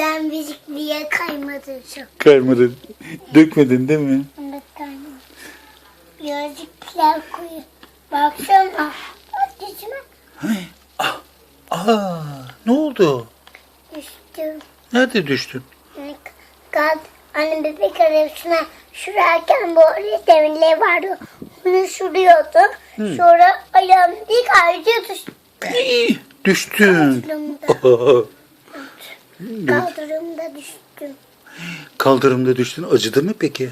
Neden bizikliye kaymadın şu? Kaymadın. Dökmedin değil mi? Evet kaymadım. Gözlükler koyun. Baksana. Bak yüzüme Hay. Ah. Aa, ne oldu? düştüm. Nerede düştün? Kad, anne bebek arasına şurarken böyle demirler vardı. Onu sürüyordu. Sonra ayağım dik ayrıca düştüm. Düştün. Kaldırımda, kaldırımda düştüm. Kaldırımda düştün. Acıdı mı peki?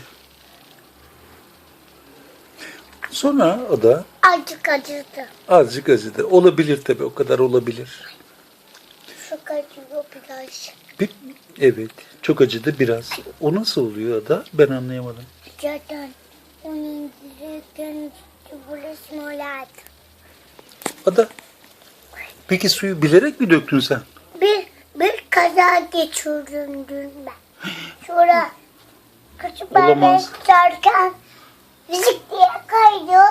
Sonra o da Acık acıdı. azıcık acıdı. Olabilir tabii. O kadar olabilir. Çok acıyor biraz. Bir, evet. Çok acıdı biraz. O nasıl oluyor da? Ben anlayamadım. Zaten onu indirirken burası molaydı. Ada. Peki suyu bilerek mi döktün sen? Kaza geçirdim dün ben. Sonra küçük bebeği Olamaz. tutarken fizik diye kaydı.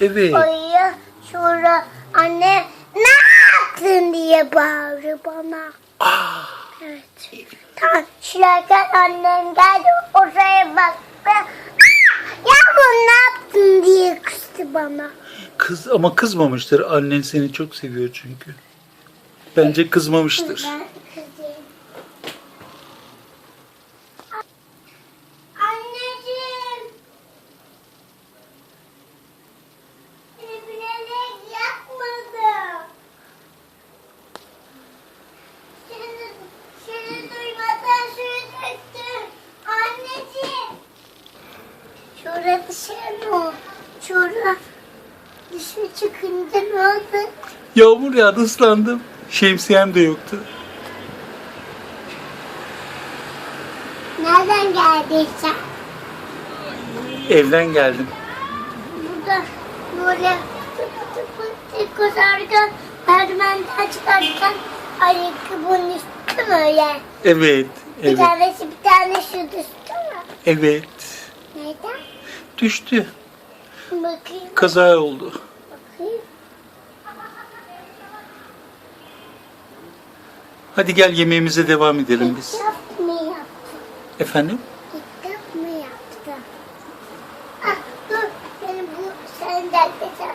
Evet. Ayıya sonra anne ne yaptın diye bağırdı bana. Ah, Evet. Tam şurayken annem geldi oraya baktı. "Ah, Ya bu ne yaptın diye kızdı bana. kız ama kızmamıştır. Annen seni çok seviyor çünkü. Bence kızmamıştır. Ben Şurada dışarı mı? Şurada dışarı çıkınca ne oldu? Yağmur yağdı ıslandım. Şemsiyem de yoktu. Nereden geldin sen? Evden geldim. Burada böyle tek koşarken merdivenden çıkarken ayakkabının üstü böyle. Evet. Bir Evet. tanesi bir tane şu düştü mü? Evet. Düştü. Bakayım. Kaza oldu. Bakayım. Hadi gel yemeğimize devam edelim biz. Mı? Efendim? Kitap mı yaptın? Ah dur, benim bu senden geçer.